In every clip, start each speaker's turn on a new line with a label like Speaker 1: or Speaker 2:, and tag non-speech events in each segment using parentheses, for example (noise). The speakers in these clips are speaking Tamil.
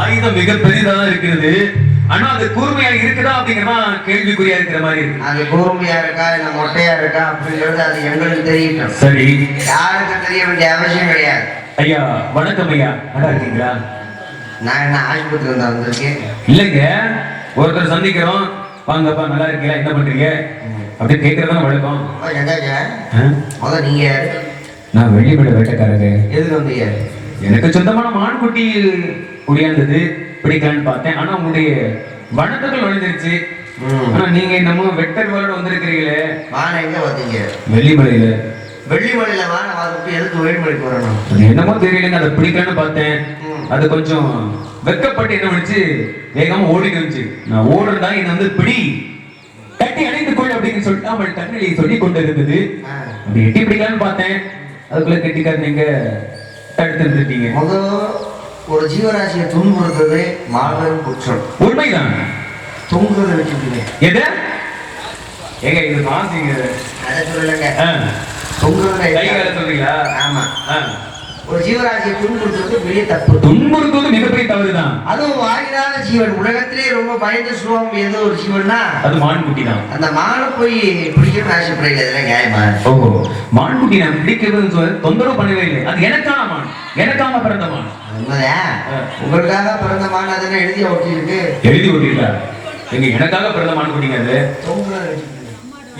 Speaker 1: ஆயுதம் மிக பெரிதாக இருக்கிறது. ஆனா அது கூர்மையா இருக்குதா அப்படிங்கிறதா கேள்விக்குறியா இருக்கிற மாதிரி இருக்கு.
Speaker 2: அது கூர்மையா இருக்கா இல்ல மொட்டையா இருக்கா அப்படிங்கிறது அது எங்களுக்கு தெரியட்டும்
Speaker 1: சரி.
Speaker 2: யாருக்கும் தெரிய வேண்டிய அவசியம் கிடையாது.
Speaker 1: ஐயா வணக்கம் ஐயா. நல்லா இருக்கீங்களா?
Speaker 2: நான் என்ன ஆஸ்பத்திரி இருந்தா வந்திருக்கேன்?
Speaker 1: இல்லைங்க. ஒருத்தர் சந்திக்கிறோம். வாங்கப்பா நல்லா இருக்கீங்களா? என்ன பண்றீங்க? அப்படின்னு கேட்கறதா வழக்கம்.
Speaker 2: ஓ, எங்காச்சா
Speaker 1: ஆ?
Speaker 2: முத நீங்க யாரு?
Speaker 1: நான் வெளிப்பட வேட்டைக்காரரு.
Speaker 2: எதுக்கு வந்தீங்க?
Speaker 1: எனக்கு சொந்தமான மான்குட்டி குடியாந்தது பிடிக்கலான்னு பார்த்தேன். ஆனா உங்களுடைய வனத்துக்குள் நுழைஞ்சிருச்சு. ஆனா நீங்க என்னமோ வெட்டர்களோட வந்திருக்கிறீங்களே.
Speaker 2: வானை எங்க வந்தீங்க?
Speaker 1: வெள்ளிமலையில.
Speaker 2: வெள்ளிமலையில வானை வந்துட்டு எதுக்கு வேலுமலைக்கு வரணும்?
Speaker 1: என்னமோ தெரியலங்க அதை பிடிக்கலான்னு பார்த்தேன். அது கொஞ்சம் வெக்கப்பட்டு என்ன பண்ணிச்சு? வேகமா ஓடி இருந்துச்சு நான் ஓடுறதா என்ன வந்து பிடி. கட்டி அணைந்து கொள் அப்படின்னு சொல்லிட்டு அவள் கண்ணிலே சொல்லி கொண்டு இருந்தது. அப்படி எட்டி பிடிக்கலான்னு பார்த்தேன். அதுக்குள்ள கெட்டிக்கார நீங்க தடுத்து இருந்துட்டீங்க
Speaker 2: ஒரு ஜீவராசியை துன்புறுத்துறது மாபெரும் குற்றம்.
Speaker 1: உண்மைதான்.
Speaker 2: தொங்குறதை வச்சுக்கிட்டீங்க
Speaker 1: எது? ஏங்க இது மாசிங்க
Speaker 2: அதை சொல்லலைங்க.
Speaker 1: ஆ.
Speaker 2: தொங்குறதுல
Speaker 1: கை கால சொல்றீங்களா?
Speaker 2: ஆமா. ஒரு ஜீவராசியை துன்புறுத்துறது பெரிய தப்பு.
Speaker 1: துன்புறுத்துவது மிகப்பெரிய தவறுதான்.
Speaker 2: அதுவும் வாயிலாத ஜீவன். உலகத்திலே ரொம்ப பயந்த சுபாவம் ஏதோ ஒரு ஜீவன்னா?
Speaker 1: அது மான்குட்டி தான்
Speaker 2: அந்த மானை போய் பிடிக்கணும்னு ஆசைப்படல இதெல்லாம் நியாயமா?
Speaker 1: ஓஹோ. மான்குட்டி நான் பிடிக்கிறதுன்னு சொல்ல தொந்தரவு பண்ணவே இல்லை. அது எனக்கான மான். எனக்காக பிறந்த மான்.
Speaker 2: உண்மைதான். உங்களுக்காக பிறந்த மான் அதெல்லாம் எழுதி ஒட்டி இருக்கு
Speaker 1: எழுதி விட்டீங்களா எங்க எனக்காக பிறந்த மான்குட்டிங்க அது?
Speaker 2: தொங்குறதை வச்சுக்கிட்டீங்க.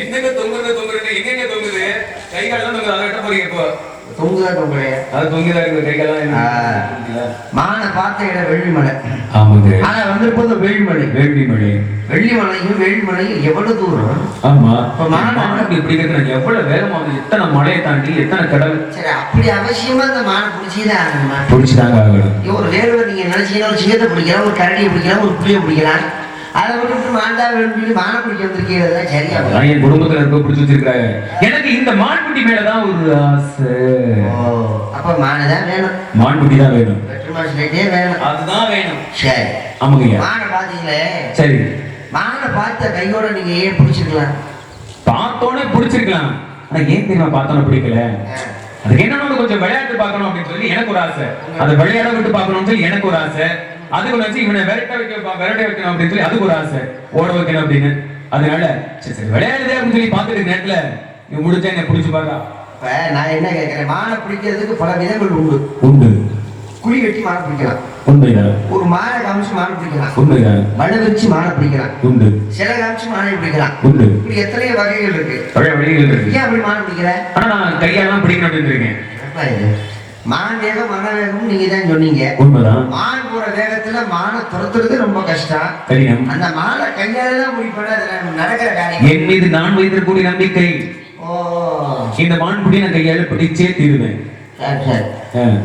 Speaker 1: எங்கெங்க தொங்குறது தொங்குறது எங்கெங்க தொங்குது? கை கால் தான் தொங்குது அதை வெட்ட போறீங்க இப்போ.
Speaker 2: மானை பார்த்த இடம் வெள்ளிமலை.
Speaker 1: ஆமாங்க.
Speaker 2: ஆனா வந்திருப்பது வெள்ளிமலை.
Speaker 1: வேள்வி மொழி
Speaker 2: வெள்ளிமலையும் வெள்ளிமலையும் எவ்வளவு தூரம்?
Speaker 1: ஆமா.
Speaker 2: இப்ப மான்
Speaker 1: மானுக்கு பிடிக்கிறது நான் எவ்வளவு வேகமா எத்தனை மலையை தாண்டி எத்தனை கடல்?
Speaker 2: சரி அப்படி அவசியமா இந்த மானை பிடிச்சிதான் ஆகணுமா?
Speaker 1: பிடிச்சுதாங்க ஆகணும்.
Speaker 2: ஐயோ, ஒரு வேடுவர் நீங்க நினைச்சீங்கன்னா ஒரு சிங்கத்தை பிடிக்கலாம் ஒரு கரடியை பிடிக்கலாம் ஒரு புளியை பிடிக்கலாம். அதை விட்டு மாண்டா வேணும்னு மானை பிடிக்க வந்திருக்கீங்க அதெல்லாம் சரியா
Speaker 1: என் குடும்பத்துல இருக்க பிடிச்சு வச்சிருக்காங்க எனக்கு இந்த மான்குட்டி மேலதான் ஒரு ஆசை.
Speaker 2: அப்ப மானை தான் வேணும்.
Speaker 1: மான்குட்டி தான் வேணும்.
Speaker 2: வேணும்.
Speaker 1: அதுதான் வேணும்.
Speaker 2: சரி.
Speaker 1: ஆமாங்கய்யா.
Speaker 2: மானை பார்த்தீங்களே
Speaker 1: சரி.
Speaker 2: மானை பார்த்த கையோட நீங்க ஏன் பிடிச்சிருக்கலாம்?
Speaker 1: பார்த்தோன்னே பிடிச்சிருக்கலாம். ஆனா ஏன் தெரியுமா பார்த்தோன்னே பிடிக்கல? அதுக்கு என்னன்னு கொஞ்சம் விளையாட்டு பார்க்கணும் அப்படின்னு சொல்லி எனக்கு ஒரு ஆசை. அதை விளையாட விட்டு பார்க்கணும்னு சொல்லி எனக்கு ஒரு ஆசை. அதுக்கு வச்சு இவனை விரட்ட வைக்க விரட்ட வைக்கணும் அப்படின்னு சொல்லி அதுக்கு ஒரு ஆசை. ஓட வைக்கணும் அப்படின்னு. அதனால சரி சரி விளையாடுதே அப்படின்னு சொல்லி பார்த்துட்டு நேரத்துல நீ முடிச்சா என்ன பிடிச்சு பாக்கா
Speaker 2: இப்ப நான் என்ன கேட்கிறேன்? மானை பிடிக்கிறதுக்கு பல விதங்கள் உண்டு.
Speaker 1: உண்டு.
Speaker 2: குழி வெட்டி மானை பிடிக்கலாம். ஒரு மானை காமிச்சு மானை பிடிக்கலாம்.
Speaker 1: உண்மைதான்
Speaker 2: வலை விரிச்சு மானை பிடிக்கலாம்.
Speaker 1: உண்டு.
Speaker 2: சிலை காமிச்சு மானை பிடிக்கலாம்.
Speaker 1: உண்டு.
Speaker 2: இப்படி எத்தனையோ வகைகள் இருக்கு.
Speaker 1: வழிகள் இருக்கு.
Speaker 2: ஏன் அப்படி மானை பிடிக்கிற?
Speaker 1: ஆனா நான் கையாலாம் பிடிக்கணும் அப்படின்னு இருக்கேன்
Speaker 2: மான் வேகம் மன வேகம் நீங்க தான் சொன்னீங்க.
Speaker 1: உண்மைதான்.
Speaker 2: மான் போற வேகத்துல மானை துரத்துறது ரொம்ப கஷ்டம்.
Speaker 1: கடினம்.
Speaker 2: அந்த மானை கையால தான் அதுல நடக்கிற காரியம்.
Speaker 1: என் மீது நான் வைத்திருக்கக்கூடிய நம்பிக்கை.
Speaker 2: ஓ.
Speaker 1: இந்த மான்குடி நான் கையால பிடிச்சே தீருவேன்.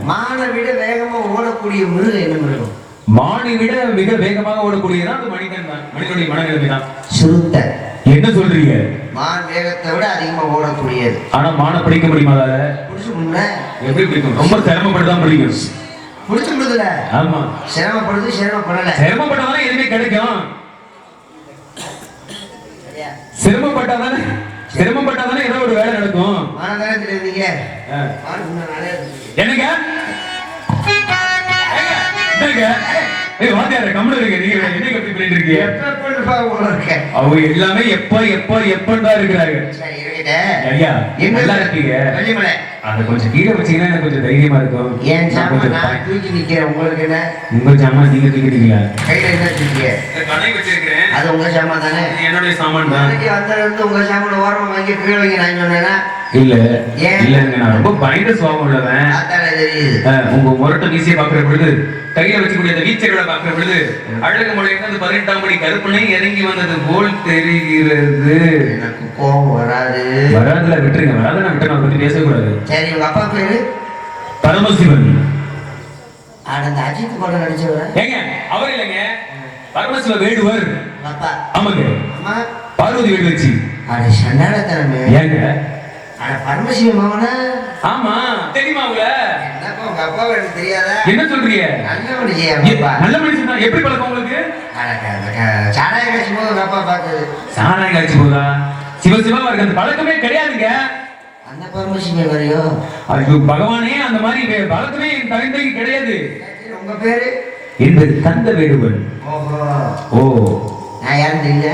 Speaker 2: மானை விட வேகமா ஓடக்கூடிய மிருகம் என்ன மிருகம்?
Speaker 1: மானை விட மிக வேகமாக ஓடக்கூடியதான் அது மனிதன் தான். மனிதனுடைய மனநிலைமை தான்
Speaker 2: சுருத்தை
Speaker 1: என்ன சொல்றீங்க?
Speaker 2: மான் வேகத்தை விட அதிகமா ஓடக்கூடியது.
Speaker 1: ஆனா மானை பிடிக்க முடியுமா அதால?
Speaker 2: புடிச்சு முன்ன
Speaker 1: எப்படி பிடிக்கும்? ரொம்ப சிரமப்பட்டு தான் பிடிக்கும்.
Speaker 2: புடிச்சு முடியல
Speaker 1: ஆமா.
Speaker 2: சிரமப்படுது சிரமப்படல.
Speaker 1: சிரமப்பட்டாதானே எதுவுமே கிடைக்கும்?
Speaker 2: சரியா?
Speaker 1: சிரமப்பட்டாதானே? சிரமப்பட்டாதானே ஏதோ ஒரு வேலை நடக்கும்.
Speaker 2: மான் தானே தெரியுதுங்க.
Speaker 1: ஆ.
Speaker 2: மான் முன்ன நிறைய இருக்கு.
Speaker 1: என்னங்க? என்னங்க? ஏய் வாத்தியார கம்முனு இருங்க. நீங்க என்னங்க இப்படி பண்ணிட்டு இருக்கீங்க?
Speaker 2: இருக்க.
Speaker 1: அவங்க எல்லாமே எப்ப எப்ப எப்பன்னு தான் இருக்கிறாங்க ஐயா நல்லா இருக்கீங்க.
Speaker 2: வெள்ளிமலை
Speaker 1: அதை கொஞ்சம் கீழே வச்சீங்கன்னா எனக்கு கொஞ்சம் தைரியமா இருக்கும்.
Speaker 2: ஏன் சாமான் நான் தூக்கி நிக்கிறேன் உங்களுக்கு என்ன
Speaker 1: உங்க சாமான் நீங்க
Speaker 2: கையில என்ன தூக்கிய
Speaker 1: கடை வச்சிருக்கிறேன்.
Speaker 2: அது உங்க சாமான் தானே?
Speaker 1: என்னுடைய சாமான் தான்.
Speaker 2: இருந்து உங்க சாமான ஓரமா வாங்கி கீழே வைங்க நான் சொன்னேன்னா
Speaker 1: இல்ல? இல்லங்க நான் ரொம்ப பயந்த சுவாபம் உள்ளவன். உங்க முரட்ட வீசிய பாக்குற பொழுது கையில வச்சுக்கூடிய அந்த வீச்சரோட பாக்குற பொழுது அழகு மொழியிலிருந்து அந்த பதினெட்டாம் மணி கருப்பனை இறங்கி வந்தது போல் தெரிகிறது.
Speaker 2: எனக்கு கோபம் வராது.
Speaker 1: வராதுல விட்டுருங்க. வராதுல விட்டு நான் பத்தி பேசக்கூடாது.
Speaker 2: சரி உங்க அப்பா பேரு?
Speaker 1: பரமசிவன்.
Speaker 2: அந்த அஜித் படம் நடிச்சவர்.
Speaker 1: ஏங்க அவர் இல்லைங்க. பரமசிவ வேடுவர். ஆமாங்க. பார்வதி வேடு வச்சு
Speaker 2: அட சண்டாளத்தனமே.
Speaker 1: ஏங்க
Speaker 2: அட பரமசிவம் மாமனா
Speaker 1: ஆமா. தெரியுமா உங்க
Speaker 2: என்னப்பா உங்க அப்பாவை எனக்கு தெரியாதா?
Speaker 1: என்ன சொல்றீங்க?
Speaker 2: நல்ல மனுஷன் அப்பா
Speaker 1: நல்ல மனுஷன் எப்படி பழக்கம் உங்களுக்கு?
Speaker 2: சாராய கட்சி போது உங்க அப்பா பார்த்தது
Speaker 1: சாராயம் காய்ச்சி போதா? சிவ சிவா இருக்கு அந்த பழக்கமே கிடையாதுங்க.
Speaker 2: அந்த பரமசிவம் வரையோ?
Speaker 1: ஐயோ பகவானே அந்த மாதிரி பழக்கமே என் கிடையாது.
Speaker 2: உங்க பேரு?
Speaker 1: என்பது கந்த வேடுவன்
Speaker 2: ஓஹோ.
Speaker 1: ஓ.
Speaker 2: நான் யாரும் தெரியல?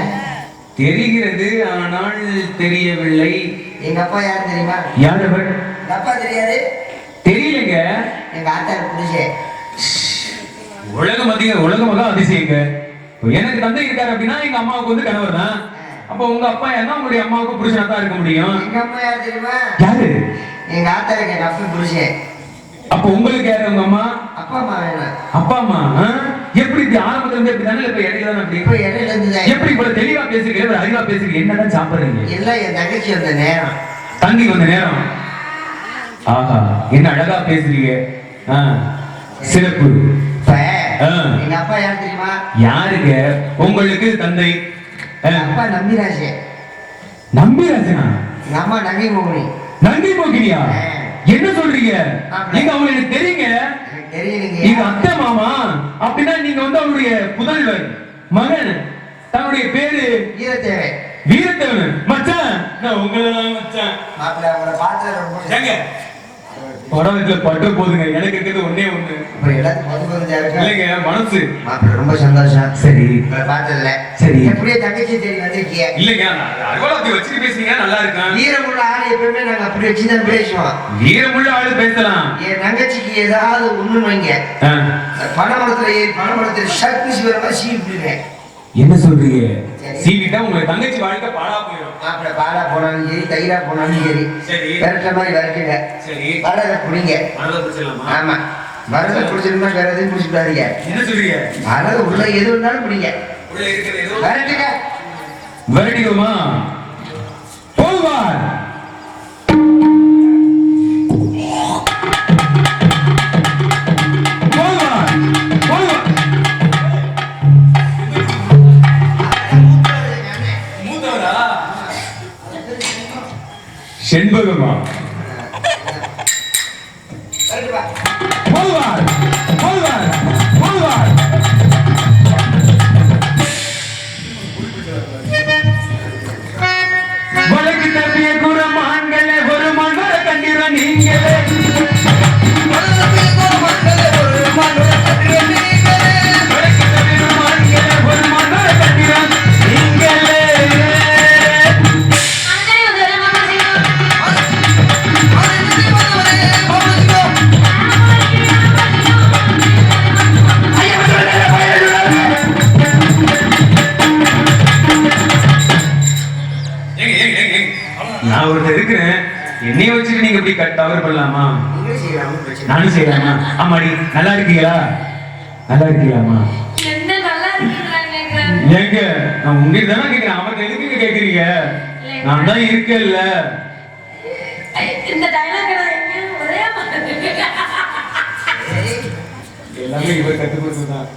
Speaker 1: தெரிகிறது ஆனால் தெரியவில்லை.
Speaker 2: எங்க அப்பா யாரும் தெரியுமா?
Speaker 1: யார் அவர்
Speaker 2: அப்பா தெரியாது?
Speaker 1: தெரியலங்க.
Speaker 2: எங்க ஆத்தாரு புருஷன்
Speaker 1: உலகம் அதிக உலகமாக அதிசயங்க. இப்போ எனக்கு தந்தை இருக்காரு அப்படின்னா எங்க அம்மாவுக்கு வந்து கணவர் தான். அப்போ உங்க அப்பா என்ன உங்களுடைய அம்மாவுக்கு புருஷனா தான் இருக்க முடியும்.
Speaker 2: எங்க அம்மா யார் தெரியுமா?
Speaker 1: யாரு?
Speaker 2: எங்க ஆத்தாருக்கு எங்க அப்பா புருஷன்
Speaker 1: அப்போ உங்களுக்கு யாரு உங்க அம்மா?
Speaker 2: அப்பா அம்மா வேணாம்.
Speaker 1: அப்பா அம்மா? எப்படி இப்படி ஆரம்பத்துல இருந்து இப்படி தானே இப்ப இடையில தானே அப்படி
Speaker 2: இப்போ இடையில இருந்து
Speaker 1: எப்படி இவ்வளவு தெளிவா பேசுறீங்க? இவ்வளவு அறிவா பேசுறீங்க? என்னதான் சாப்பிடுறீங்க?
Speaker 2: எல்லாம் என் தங்கச்சி வந்த நேரம்.
Speaker 1: தங்கி வந்த நேரம். ஆஹா என்ன அழகா பேசுறீங்க. ஆ, சிறப்பு.
Speaker 2: எங்க அப்பா யார் தெரியுமா?
Speaker 1: யாருங்க? உங்களுக்கு தந்தை.
Speaker 2: அப்பா நம்பிராசன்
Speaker 1: நம்பிராஜனா?
Speaker 2: எங்க அம்மா நங்கை மோகினி
Speaker 1: போகிறியா
Speaker 2: ஆ.
Speaker 1: என்ன சொல்றீங்க. நீங்க அவங்க எனக்கு தெரியுங்க. நீங்க அத்தை மாமா அப்படின்னா நீங்க வந்து அவருடைய புதல்வர் மகன் தன்னுடைய பேரு
Speaker 2: ஈரத்தேவை
Speaker 1: வீரத்தேவன். மச்சான் நான் உங்களை மச்சான்.
Speaker 2: மாப்பிள்ள அவங்கள பார்த்து
Speaker 1: ஏங்க படத்துல பட்டு போதுங்க. எனக்கு இருக்கிறது ஒண்ணே ஒண்ணு. இல்லைங்க மனசு.
Speaker 2: ரொம்ப சந்தோஷம்.
Speaker 1: சரி.
Speaker 2: உங்களை பார்த்ததில்ல
Speaker 1: சரி.
Speaker 2: எப்படியோ தங்கச்சி தேடி வந்திருக்கீங்க
Speaker 1: இல்லைங்க அறுவலாத்தி வச்சுட்டு பேசுறீங்க நல்லா இருக்கேன்
Speaker 2: வீரமுள்ள ஆள் எப்பவுமே நாங்க அப்படி வச்சு தான் பேசுவோம்.
Speaker 1: வீரமுள்ள ஆளு பேசலாம்.
Speaker 2: என் தங்கச்சிக்கு ஏதாவது ஒண்ணு வைங்க. பணமரத்துல பணமரத்துல சக்தி சிவர மாதிரி சீவி விடுவேன்
Speaker 1: என்ன சொல்றீங்க. சீவிட்டா உங்க தங்கச்சி வாழ்க்கை பாழா போயிடும்.
Speaker 2: மாப்பிள்ள பாலா போனாலும் சரி தயிரா போனாலும் சரி.
Speaker 1: சரி.
Speaker 2: விரட்டுற மாதிரி விரட்டுங்க.
Speaker 1: சரி.
Speaker 2: வரதை குடிங்க
Speaker 1: மனதை பிடிச்சிடலாமா?
Speaker 2: ஆமா. வரதை குடிச்சிருந்தா வேற எதையும் குடிச்சுட்டாதீங்க
Speaker 1: என்ன சொல்றீங்க?
Speaker 2: வரது உள்ள எது வேணாலும் குடிங்க
Speaker 1: உள்ள இருக்கிறது
Speaker 2: விரட்டுங்க.
Speaker 1: விரட்டிடுமா போவார் செண்பகமா? நான் ஒருத்தர் இருக்கிறேன். என்னைய வச்சுட்டு நீங்க இப்படி தவறு பண்ணலாமா. நானும் செய்யலாமா? ஆமாடி நல்லா இருக்கீங்களா நல்லா இருக்கீங்களாமா
Speaker 3: என்ன நல்லா இருக்கீங்களா கேக்குறாங்க?
Speaker 1: ஏங்க நான் உங்களுக்கு தானே கேட்கிறேன் அவர்கிட்ட எதுக்கு கேக்குறீங்க? நான் தான் இருக்கேன்ல. எல்லாமே இவர் கத்து கொடுத்துதான்.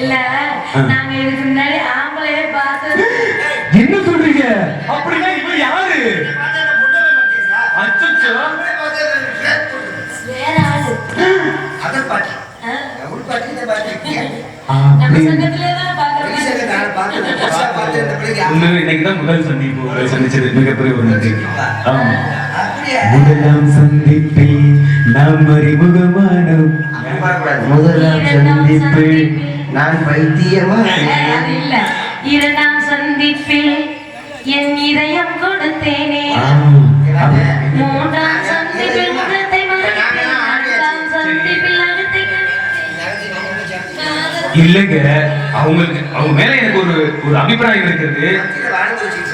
Speaker 3: இல்ல நாங்க இதுக்கு முன்னாடி
Speaker 1: சந்திப்பு உங்களை சந்திச்சது மிகப்பெரிய ஒரு நன்றி ஆமா
Speaker 2: அப்படியா?
Speaker 1: முதலாம் சந்திப்பில் நாம் அறிமுகமானோம்.
Speaker 2: முதலாம் சந்திப்பில் நான் பைத்தியமா
Speaker 3: அது இல்ல இரண்டாம் சந்திப்பில் என் இதயம் கொடுத்தேனே மூன்றாம் சந்திப்பில்
Speaker 1: இல்லைங்க. அவங்களுக்கு அவங்க மேல எனக்கு ஒரு ஒரு அபிப்பிராயம் இருக்கிறது
Speaker 2: மத்தியில வாழ்ந்து வச்சுட்டு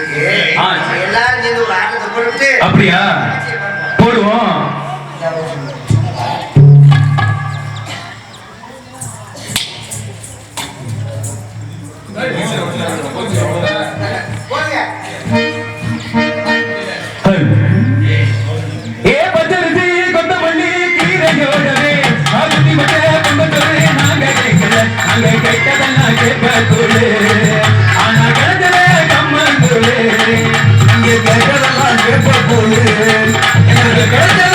Speaker 1: கேட்டதெல்லாம் கேட்பதோடு ஆனா கிடைச்சதே எனக்கு கிடைச்சதெல்லாம்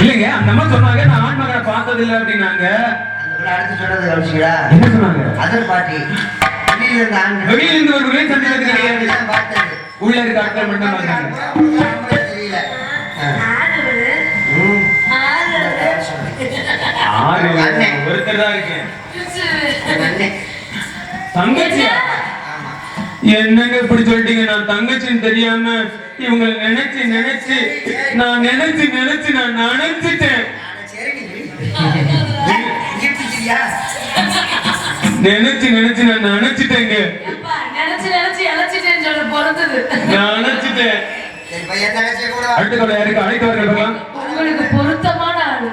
Speaker 1: இல்லைங்க அந்த அம்மா சொன்னாங்க நான் ஆண் மகனை பார்த்தது இல்ல அப்படின்னாங்க
Speaker 3: அடுத்து சொன்னது கவனிச்சிங்களா
Speaker 1: என்ன சொன்னாங்க?
Speaker 3: அதர் பாட்டி வெளியில இருந்த ஆண்கள்.
Speaker 1: வெளியில இருந்து ஒரு விலை சந்தித்தது கிடையாது
Speaker 3: தான் பார்த்தது.
Speaker 1: உள்ள இருக்க ஆட்கள் மட்டும் பார்த்தாங்க
Speaker 3: தெரியல.
Speaker 1: ஒருத்தர் தான் இருக்கேன். தங்கச்சியா. என்னங்க இப்படி சொல்லிட்டீங்க? நான் தங்கச்சின்னு தெரியாம இவங்க நினைச்சு நினைச்சு நான் நினைச்சு நினைச்சு நான் நினைச்சிட்டேன்? நினைச்சு நினைச்சு நான் நினைச்சிட்டேங்க
Speaker 4: நினைச்சு நினைச்சு இழைச்சிட்டேன்னு சொல்ல
Speaker 1: நினைச்சிட்டேன்
Speaker 3: கூட.
Speaker 1: அடுத்த யாருக்கு அழைத்தவர்கள்
Speaker 4: உங்களுக்கு பொருத்தமான ஆளு.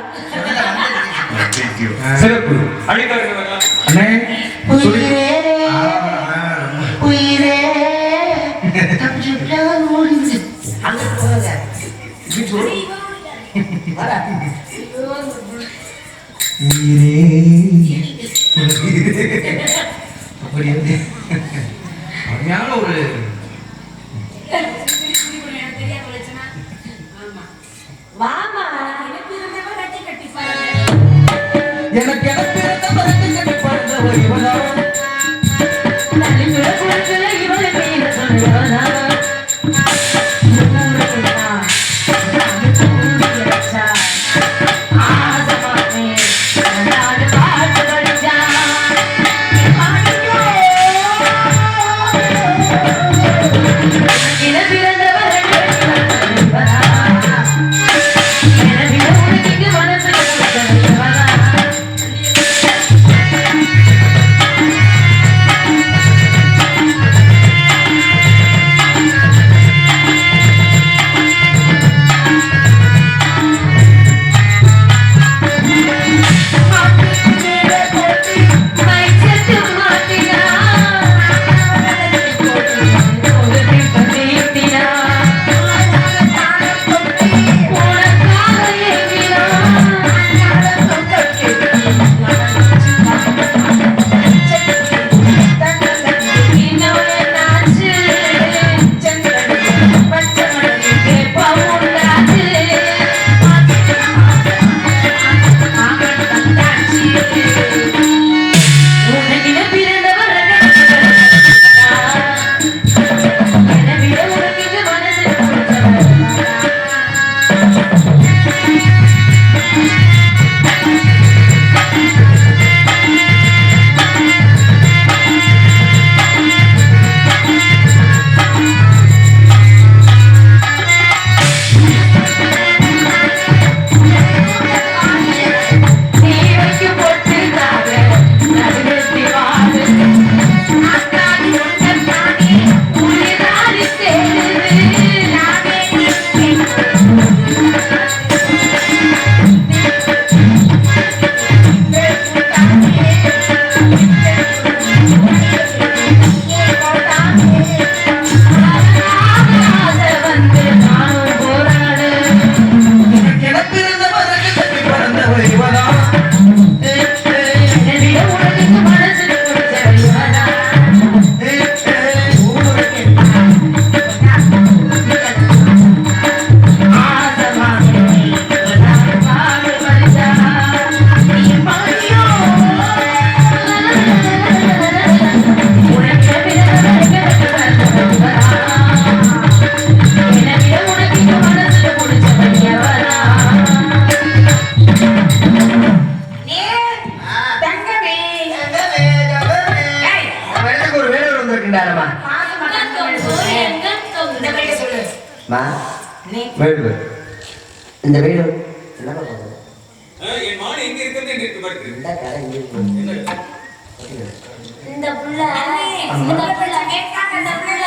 Speaker 1: சிறப்பு. அழைத்தவர்கள்
Speaker 3: அண்ணே. (laughs) அப்படி வந்து (laughs) அருமையான ஒரு
Speaker 1: இருக்கு பாரு
Speaker 3: இந்த இருக்கு.
Speaker 4: இந்த புள்ள இந்த புள்ள கேட்காத இந்த புள்ள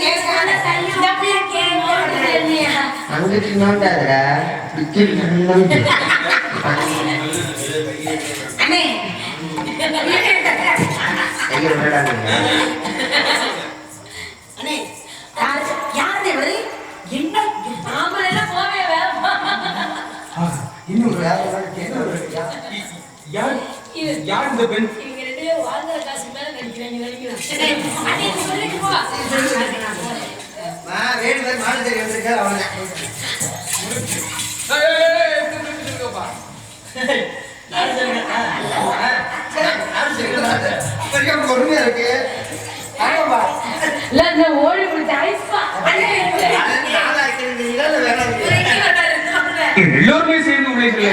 Speaker 4: கேட்காத கையை இந்த புள்ள கேட்காத இல்லையா
Speaker 3: அங்கிட்டு நோண்டாதடா இங்கிட்டு நோண்டு.
Speaker 4: அண்ணே
Speaker 3: கையை விடடாங்க.
Speaker 4: அண்ணே யார் யார் இவரு என்ன ஆம்பளை போவே வேலை
Speaker 3: இன்னும் ஒரு யாரு
Speaker 1: யார் இந்த பெண்?
Speaker 4: இவங்க எப்படியோ வாழ்ந்த காசு மேல நடிக்கிறாங்க.
Speaker 2: மா வேறு பேர் மாடு வந்திருக்காரு பொறுமையா இருக்கு?
Speaker 4: ஓடி பிடிச்ச ஐஸ்பா
Speaker 2: வேற
Speaker 1: எல்லோருமே சேர்ந்து சொல்ல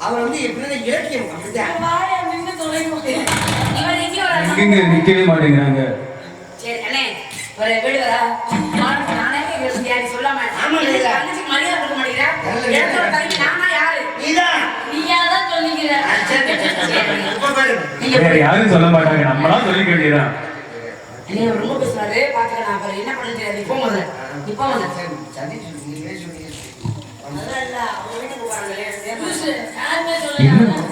Speaker 2: அவன் வந்து எப்படின்னா ஏடிஎம் அப்படிதான்.
Speaker 4: வாயா நின்னு தொலைவு இவன் எங்க வரான்
Speaker 1: எங்க நிக்கவே மாட்டேங்கிறாங்க.
Speaker 4: சரி அண்ணே ஒரு நானே யாரும் சொல்லாம மரியாதை கொடுக்க மாட்டேங்கிறேன் நானா யாரு?
Speaker 2: நீதான்.
Speaker 4: நீயா தான் சொல்லிக்கிற
Speaker 1: வேற யாரும் சொல்ல மாட்டாங்க. நம்மளா சொல்லிக்க வேண்டியதான்
Speaker 4: நீங்க ரொம்ப பேசுறாரு பாத்துக்கலாம் அப்புறம் என்ன பண்ண தெரியாது. இப்போ முதல்ல. இப்போ முதல்ல.
Speaker 2: சரி, சரி, சொல்லி, நீங்களே சொல்லி.
Speaker 4: அதெல்லாம் இல்ல